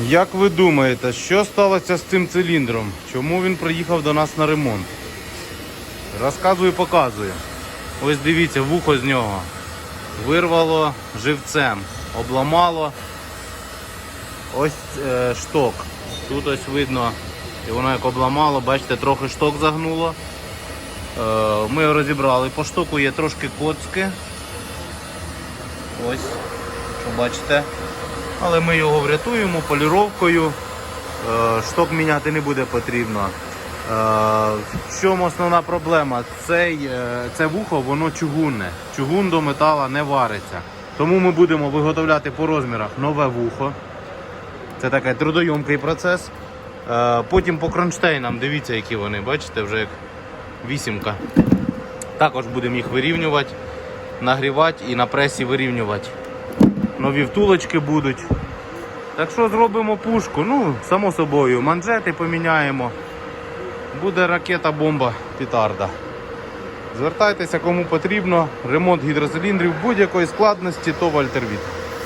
Як ви думаєте, що сталося з цим циліндром? Чому він приїхав до нас на ремонт? Розказую, показую. Ось дивіться, вухо з нього. Вирвало живцем, обламало ось е, шток. Тут ось видно, і воно як обламало, бачите, трохи шток загнуло. Е, ми його розібрали. По штоку є трошки коцки. Ось, що бачите. Але ми його врятуємо поліровкою. Е, Шток міняти не буде потрібно. Е, В чому основна проблема? Цей, е, це вухо воно чугунне. Чугун до метала не вариться. Тому ми будемо виготовляти по розмірах нове вухо. Це такий трудойомкий процес. Е, Потім по кронштейнам, дивіться, які вони, бачите, вже як вісімка. Також будемо їх вирівнювати, нагрівати і на пресі вирівнювати. Нові втулочки будуть. Так що зробимо пушку? Ну, само собою, манжети поміняємо. Буде ракета, бомба, петарда. Звертайтеся кому потрібно. Ремонт гідроциліндрів будь-якої складності, то Вальтервіт.